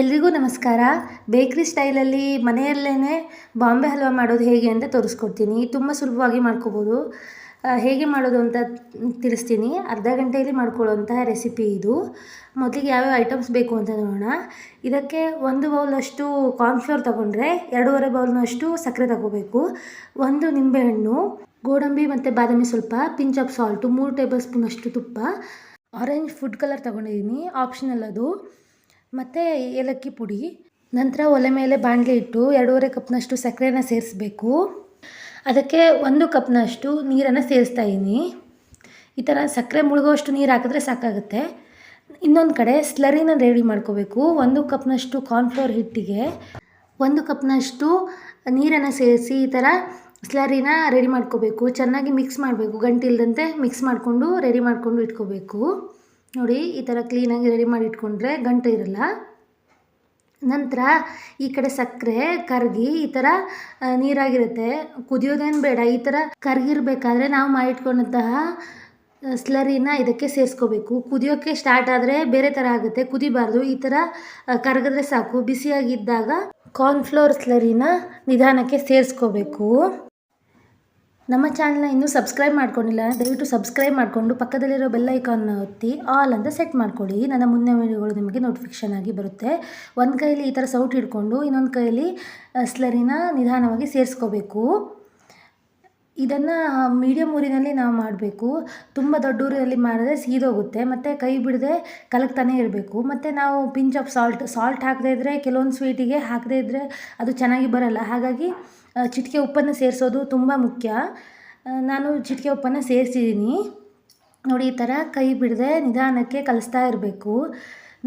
ಎಲ್ರಿಗೂ ನಮಸ್ಕಾರ. ಬೇಕ್ರಿ ಸ್ಟೈಲಲ್ಲಿ ಮನೆಯಲ್ಲೇ ಬಾಂಬೆ ಹಲ್ವಾ ಮಾಡೋದು ಹೇಗೆ ಅಂತ ತೋರಿಸ್ಕೊಡ್ತೀನಿ. ತುಂಬ ಸುಲಭವಾಗಿ ಮಾಡ್ಕೋಬೋದು. ಹೇಗೆ ಮಾಡೋದು ಅಂತ ತಿಳಿಸ್ತೀನಿ. ಅರ್ಧ ಗಂಟೆಯಲ್ಲಿ ಮಾಡ್ಕೊಳ್ಳೋಂತಹ ರೆಸಿಪಿ ಇದು. ಮೊದಲಿಗೆ ಯಾವ್ಯಾವ ಐಟಮ್ಸ್ ಬೇಕು ಅಂತ ನೋಡೋಣ. ಇದಕ್ಕೆ ಒಂದು ಬೌಲಷ್ಟು ಕಾರ್ನ್ಫ್ಲೋರ್ ತೊಗೊಂಡ್ರೆ ಎರಡೂವರೆ ಬೌಲ್ನಷ್ಟು ಸಕ್ಕರೆ ತಗೋಬೇಕು. ಒಂದು ನಿಂಬೆಹಣ್ಣು, ಗೋಡಂಬಿ ಮತ್ತು ಬಾದಾಮಿ ಸ್ವಲ್ಪ, ಪಿಂಚ್ ಆಫ್ ಸಾಲ್ಟು, ಮೂರು ಟೇಬಲ್ ಸ್ಪೂನಷ್ಟು ತುಪ್ಪ. ಆರೆಂಜ್ ಫುಡ್ ಕಲರ್ ತಗೊಂಡಿದ್ದೀನಿ. ಆಪ್ಷನಲ್ ಅದು. ಮತ್ತು ಏಲಕ್ಕಿ ಪುಡಿ, ನಂತರ ಒಲೆ ಮೇಲೆ ಬಾಣಲೆ ಇಟ್ಟು ಎರಡೂವರೆ ಕಪ್ನಷ್ಟು ಸಕ್ಕರೆನ ಸೇರಿಸ್ಬೇಕು. ಅದಕ್ಕೆ ಒಂದು ಕಪ್ನಷ್ಟು ನೀರನ್ನು ಸೇರಿಸ್ತಾ ಇದ್ದೀನಿ ಈ ಥರ ಸಕ್ಕರೆ ಮುಳುಗೋಷ್ಟು ನೀರು ಹಾಕಿದ್ರೆ ಸಾಕಾಗುತ್ತೆ. ಇನ್ನೊಂದು ಕಡೆ ಸ್ಲರಿನ ರೆಡಿ ಮಾಡ್ಕೋಬೇಕು. ಒಂದು ಕಪ್ನಷ್ಟು ಕಾರ್ನ್ಫ್ಲೋರ್ ಹಿಟ್ಟಿಗೆ ಒಂದು ಕಪ್ನಷ್ಟು ನೀರನ್ನು ಸೇರಿಸಿ ಈ ಥರ ಸ್ಲರಿನ ರೆಡಿ ಮಾಡ್ಕೋಬೇಕು. ಚೆನ್ನಾಗಿ ಮಿಕ್ಸ್ ಮಾಡಬೇಕು. ಗಂಟಿಲ್ದಂತೆ ಮಿಕ್ಸ್ ಮಾಡಿಕೊಂಡು ರೆಡಿ ಮಾಡಿಕೊಂಡು ಇಟ್ಕೋಬೇಕು. ನೋಡಿ, ಈ ಥರ ಕ್ಲೀನಾಗಿ ರೆಡಿ ಮಾಡಿ ಇಟ್ಕೊಂಡ್ರೆ ಗಂಟು ಇರಲ್ಲ. ನಂತರ ಈ ಕಡೆ ಸಕ್ಕರೆ, ಕರಗಿ, ಈ ಥರ ನೀರಾಗಿರುತ್ತೆ. ಕುದಿಯೋದೇನು ಬೇಡ, ಈ ಥರ ಕರಗಿರ್ಬೇಕಾದ್ರೆ ನಾವು ಮಾಡಿಟ್ಕೊಂಡಂತಹ ಸ್ಲರಿನ ಇದಕ್ಕೆ ಸೇರಿಸ್ಕೋಬೇಕು. ಕುದಿಯೋಕ್ಕೆ ಸ್ಟಾರ್ಟ್ ಆದರೆ ಬೇರೆ ಥರ ಆಗುತ್ತೆ. ಕುದಿಬಾರ್ದು. ಈ ಥರ ಕರಗಿದ್ರೆ ಸಾಕು. ಬಿಸಿಯಾಗಿದ್ದಾಗ ಕಾರ್ನ್ಫ್ಲೋರ್ ಸ್ಲರಿನ ನಿಧಾನಕ್ಕೆ ಸೇರಿಸ್ಕೋಬೇಕು. ನಮ್ಮ ಚಾನಲ್ನ ಇನ್ನೂ ಸಬ್ಸ್ಕ್ರೈಬ್ ಮಾಡ್ಕೊಂಡಿಲ್ಲ, ದಯವಿಟ್ಟು ಸಬ್ಸ್ಕ್ರೈಬ್ ಮಾಡಿಕೊಂಡು ಪಕ್ಕದಲ್ಲಿರೋ ಬೆಲ್ ಐಕಾನ್ನ ಒತ್ತಿ, ಆಲ್ ಅಂತ ಸೆಟ್ ಮಾಡ್ಕೊಳ್ಳಿ. ನನ್ನ ಮುಂದಿನ ವೀಡಿಯೋಗಳು ನಿಮಗೆ ನೋಟಿಫಿಕೇಷನ್ ಆಗಿ ಬರುತ್ತೆ. ಒಂದು ಕೈಯಲ್ಲಿ ಈ ಥರ ಸೌಟ್ ಹಿಡ್ಕೊಂಡು, ಇನ್ನೊಂದು ಕೈಯಲ್ಲಿ ಸ್ಲರಿನ ನಿಧಾನವಾಗಿ ಸೇರಿಸ್ಕೋಬೇಕು. ಇದನ್ನು ಮೀಡಿಯಮ್ ಊರಿನಲ್ಲಿ ನಾವು ಮಾಡಬೇಕು. ತುಂಬ ದೊಡ್ಡ ಊರಿನಲ್ಲಿ ಮಾಡಿದ್ರೆ ಸೀದೋಗುತ್ತೆ. ಮತ್ತು ಕೈ ಬಿಡದೆ ಕಲಕ್ತಾನೇ ಇರಬೇಕು. ಮತ್ತು ನಾವು ಪಿಂಚ್ ಆಫ್ ಸಾಲ್ಟ್ ಸಾಲ್ಟ್ ಹಾಕದೇ ಇದ್ದರೆ ಕೆಲವೊಂದು ಸ್ವೀಟಿಗೆ ಹಾಕದೇ ಇದ್ದರೆ ಅದು ಚೆನ್ನಾಗಿ ಬರಲ್ಲ. ಹಾಗಾಗಿ ಚಿಟಿಕೆ ಉಪ್ಪನ್ನು ಸೇರಿಸೋದು ತುಂಬ ಮುಖ್ಯ. ನಾನು ಚಿಟಿಕೆ ಉಪ್ಪನ್ನು ಸೇರಿಸಿದ್ದೀನಿ. ನೋಡಿ, ಈ ಥರ ಕೈ ಬಿಡದೆ ನಿಧಾನಕ್ಕೆ ಕಲಿಸ್ತಾ ಇರಬೇಕು.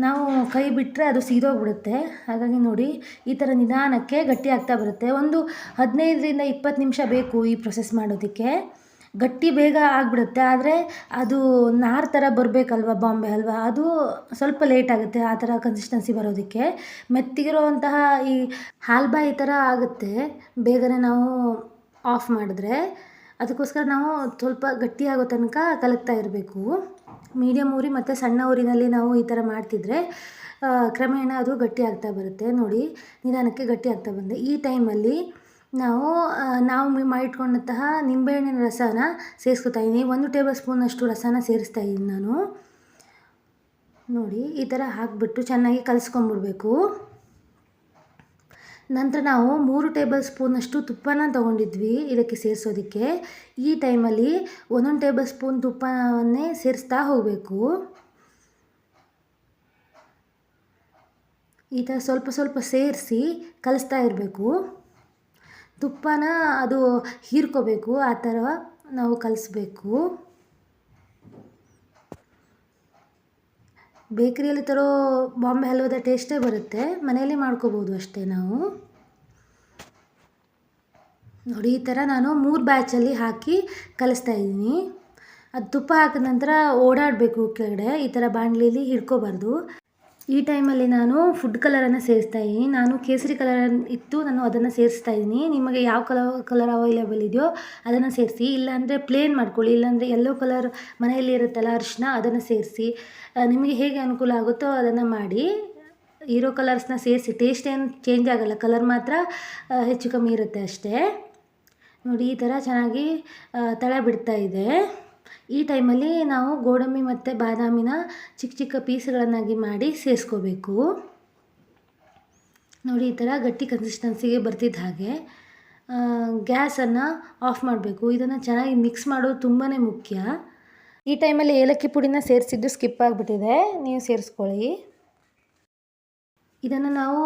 ನಾವು ಕೈ ಬಿಟ್ಟರೆ ಅದು ಸೀದೋಗ್ಬಿಡುತ್ತೆ. ಹಾಗಾಗಿ ನೋಡಿ, ಈ ಥರ ನಿಧಾನಕ್ಕೆ ಗಟ್ಟಿ ಆಗ್ತಾ ಬರುತ್ತೆ. ಒಂದು ಹದಿನೈದರಿಂದ ಇಪ್ಪತ್ತು ನಿಮಿಷ ಬೇಕು ಈ ಪ್ರೊಸೆಸ್ ಮಾಡೋದಕ್ಕೆ. ಗಟ್ಟಿ ಬೇಗ ಆಗಿಬಿಡುತ್ತೆ, ಆದರೆ ಅದು ನಾರ್ ಥರ ಬರಬೇಕಲ್ವ ಬಾಂಬೆ ಹಲ್ವ? ಅದು ಸ್ವಲ್ಪ ಲೇಟ್ ಆಗುತ್ತೆ ಆ ಥರ ಕನ್ಸಿಸ್ಟೆನ್ಸಿ ಬರೋದಕ್ಕೆ. ಮೆತ್ತಿಗಿರುವಂತಹ ಈ ಹಾಲ್ಬಾ ಈ ಥರ ಆಗುತ್ತೆ, ಬೇಗನೆ ನಾವು ಆಫ್ ಮಾಡಿದ್ರೆ. ಅದಕ್ಕೋಸ್ಕರ ನಾವು ಸ್ವಲ್ಪ ಗಟ್ಟಿಯಾಗೋ ತನಕ ಕಲಕ್ತಾ ಇರಬೇಕು. ಮೀಡಿಯಮ್ ಊರಿ ಮತ್ತು ಸಣ್ಣ ಊರಿನಲ್ಲಿ ನಾವು ಈ ಥರ ಮಾಡ್ತಿದ್ರೆ ಕ್ರಮೇಣ ಅದು ಗಟ್ಟಿ ಆಗ್ತಾ ಬರುತ್ತೆ. ನೋಡಿ, ನಿಧಾನಕ್ಕೆ ಗಟ್ಟಿ ಆಗ್ತಾ ಬಂದೆ. ಈ ಟೈಮಲ್ಲಿ ನಾವು ನಾವು ಮಾಡಿಟ್ಕೊಂಡಂತಹ ನಿಂಬೆಹಣ್ಣಿನ ರಸನ ಸೇರಿಸ್ಕೊತಾ ಇದ್ದೀನಿ ಒಂದು ಟೇಬಲ್ ಸ್ಪೂನಷ್ಟು ರಸನ ಸೇರಿಸ್ತಾ ಇದ್ದೀನಿ ನಾನು. ನೋಡಿ, ಈ ಥರ ಹಾಕಿಬಿಟ್ಟು ಚೆನ್ನಾಗಿ ಕಲಿಸ್ಕೊಂಬಿಡ್ಬೇಕು. ನಂತರ ನಾವು ಮೂರು ಟೇಬಲ್ ಸ್ಪೂನಷ್ಟು ತುಪ್ಪನ ತೊಗೊಂಡಿದ್ವಿ ಇದಕ್ಕೆ ಸೇರಿಸೋದಕ್ಕೆ. ಈ ಟೈಮಲ್ಲಿ ಒಂದೊಂದು ಟೇಬಲ್ ಸ್ಪೂನ್ ತುಪ್ಪವನ್ನೇ ಸೇರಿಸ್ತಾ ಹೋಗಬೇಕು. ಈ ಥರ ಸ್ವಲ್ಪ ಸ್ವಲ್ಪ ಸೇರಿಸಿ ಕಲಿಸ್ತಾ ಇರಬೇಕು. ತುಪ್ಪನ ಅದು ಹೀರ್ಕೋಬೇಕು, ಆ ಥರ ನಾವು ಕಲಿಸ್ಬೇಕು. ಬೇಕ್ರಿಯಲ್ಲಿ ತರೋ ಬಾಂಬೆ ಹಲ್ವದ ಟೇಸ್ಟೇ ಬರುತ್ತೆ, ಮನೆಯಲ್ಲಿ ಮಾಡ್ಕೋಬೋದು ಅಷ್ಟೇ ನಾವು. ನೋಡಿ, ಈ ಥರ ನಾನು ಮೂರು ಬ್ಯಾಚಲ್ಲಿ ಹಾಕಿ ಕಲಿಸ್ತಾ ಇದ್ದೀನಿ. ಅದು ತುಪ್ಪ ಹಾಕಿದ ನಂತರ ಓಡಾಡಬೇಕು ಕೆಳಗಡೆ, ಈ ಥರ ಬಾಣಲಿಲಿ ಹಿಡ್ಕೋಬಾರ್ದು. ಈ ಟೈಮಲ್ಲಿ ನಾನು ಫುಡ್ ಕಲರನ್ನು ಸೇರಿಸ್ತಾ ಇದ್ದೀನಿ. ನಾನು ಕೇಸರಿ ಕಲರ್ ಇತ್ತು ನಾನು ಅದನ್ನು ಸೇರಿಸ್ತಾ ಇದ್ದೀನಿ. ನಿಮಗೆ ಯಾವ ಕಲರ್ ಕಲರ್ ಅವೈಲೇಬಲ್ ಇದೆಯೋ ಅದನ್ನು ಸೇರಿಸಿ, ಇಲ್ಲಾಂದರೆ ಪ್ಲೇನ್ ಮಾಡ್ಕೊಳ್ಳಿ. ಇಲ್ಲಾಂದರೆ ಎಲ್ಲೋ ಕಲರ್ ಮನೆಯಲ್ಲಿ ಇರುತ್ತಲ್ಲ ಅರಿಶಿನ, ಅದನ್ನು ಸೇರಿಸಿ. ನಿಮಗೆ ಹೇಗೆ ಅನುಕೂಲ ಆಗುತ್ತೋ ಅದನ್ನು ಮಾಡಿ. ಇರೋ ಕಲರ್ಸ್ನ ಸೇರಿಸಿ. ಟೇಸ್ಟ್ ಏನು ಚೇಂಜ್ ಆಗಲ್ಲ. ಕಲರ್ ಮಾತ್ರ ಹೆಚ್ಚು ಕಮ್ಮಿ ಇರುತ್ತೆ ಅಷ್ಟೇ. ನೋಡಿ, ಈ ಥರ ಚೆನ್ನಾಗಿ ತಳ ಬಿಡ್ತಾ ಇದೆ. ಈ ಟೈಮಲ್ಲಿ ನಾವು ಗೋಡಂಬಿ ಮತ್ತು ಬಾದಾಮಿನ ಚಿಕ್ಕ ಚಿಕ್ಕ ಪೀಸ್ಗಳನ್ನಾಗಿ ಮಾಡಿ ಸೇರಿಸ್ಕೋಬೇಕು. ನೋಡಿ, ಈ ಥರ ಗಟ್ಟಿ ಕನ್ಸಿಸ್ಟೆನ್ಸಿಗೆ ಬರ್ತಿದ್ದ ಹಾಗೆ. ಗ್ಯಾಸನ್ನು ಆಫ್ ಮಾಡಬೇಕು. ಇದನ್ನು ಚೆನ್ನಾಗಿ ಮಿಕ್ಸ್ ಮಾಡೋದು ತುಂಬಾ ಮುಖ್ಯ. ಈ ಟೈಮಲ್ಲಿ ಏಲಕ್ಕಿ ಪುಡಿನ ಸೇರಿಸಿದ್ದು ಸ್ಕಿಪ್ ಆಗಿಬಿಟ್ಟಿದೆ. ನೀವು ಸೇರಿಸ್ಕೊಳ್ಳಿ. ಇದನ್ನು ನಾವು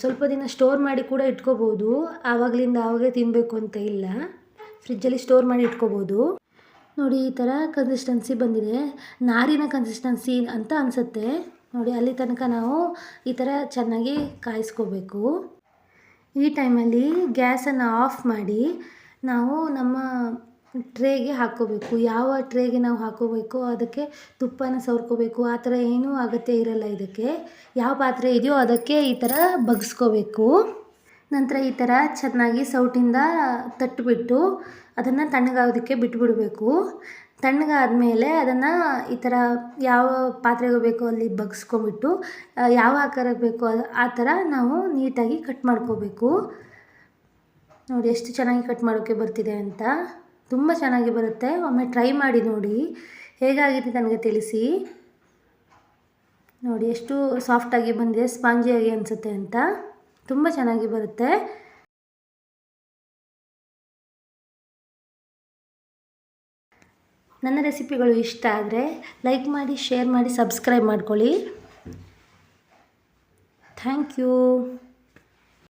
ಸ್ವಲ್ಪ ದಿನ ಸ್ಟೋರ್ ಮಾಡಿ ಕೂಡ ಇಟ್ಕೋಬೋದು. ಆವಾಗಲಿಂದ ಆವಾಗಲೇ ತಿನ್ನಬೇಕು ಅಂತ ಇಲ್ಲ. ಫ್ರಿಜ್ಜಲ್ಲಿ ಸ್ಟೋರ್ ಮಾಡಿ ಇಟ್ಕೋಬೋದು. ನೋಡಿ, ಈ ಥರ ಕನ್ಸಿಸ್ಟೆನ್ಸಿ ಬಂದಿದೆ. ನಾರಿನ ಕನ್ಸಿಸ್ಟೆನ್ಸಿ ಅಂತ ಅನಿಸುತ್ತೆ. ನೋಡಿ, ಅಲ್ಲಿ ತನಕ ನಾವು ಈ ಥರ ಚೆನ್ನಾಗಿ ಕಾಯಿಸ್ಕೋಬೇಕು. ಈ ಟೈಮಲ್ಲಿ ಗ್ಯಾಸನ್ನು ಆಫ್ ಮಾಡಿ ನಾವು ನಮ್ಮ ಟ್ರೇಗೆ ಹಾಕ್ಕೋಬೇಕು. ಯಾವ ಟ್ರೇಗೆ ನಾವು ಹಾಕ್ಕೋಬೇಕು ಅದಕ್ಕೆ ತುಪ್ಪನ ಸವರ್ಕೋಬೇಕು. ಆ ಥರ ಏನೂ ಅಗತ್ಯ ಇರಲ್ಲ ಇದಕ್ಕೆ. ಯಾವ ಪಾತ್ರೆ ಇದೆಯೋ ಅದಕ್ಕೆ ಈ ಥರ ಬಗ್ಸ್ಕೋಬೇಕು. ನಂತರ ಈ ಥರ ಚೆನ್ನಾಗಿ ಸೌಟಿಂದ ತಟ್ಟಿಬಿಟ್ಟು ಅದನ್ನು ತಣ್ಣಗಾಗೋದಕ್ಕೆ ಬಿಟ್ಬಿಡಬೇಕು. ತಣ್ಣಗಾದ್ಮೇಲೆ ಅದನ್ನು ಈ ಥರ ಯಾವ ಪಾತ್ರೆಗೆ ಬೇಕೋ ಅಲ್ಲಿ ಬಗ್ಸ್ಕೊಂಬಿಟ್ಟು ಯಾವ ಆಕಾರ ಬೇಕೋ ಆ ಥರ ನಾವು ನೀಟಾಗಿ ಕಟ್ ಮಾಡ್ಕೋಬೇಕು. ನೋಡಿ ಎಷ್ಟು ಚೆನ್ನಾಗಿ ಕಟ್ ಮಾಡೋಕ್ಕೆ ಬರ್ತಿದೆ ಅಂತ. ತುಂಬ ಚೆನ್ನಾಗಿ ಬರುತ್ತೆ. ಒಮ್ಮೆ ಟ್ರೈ ಮಾಡಿ ನೋಡಿ. ಹೇಗಾಗಿದೆ ನನಗೆ ತಿಳಿಸಿ. ನೋಡಿ ಎಷ್ಟು ಸಾಫ್ಟಾಗಿ ಬಂದಿದೆ. ಸ್ಪಾಂಜಿಯಾಗಿ ಅನಿಸುತ್ತೆ ಅಂತ. ತುಂಬ ಚೆನ್ನಾಗಿ ಬರುತ್ತೆ. ನನ್ನ ರೆಸಿಪಿಗಳು ಇಷ್ಟ ಆದರೆ ಲೈಕ್ ಮಾಡಿ, ಶೇರ್ ಮಾಡಿ, ಸಬ್ಸ್ಕ್ರೈಬ್ ಮಾಡ್ಕೊಳ್ಳಿ. Thank you.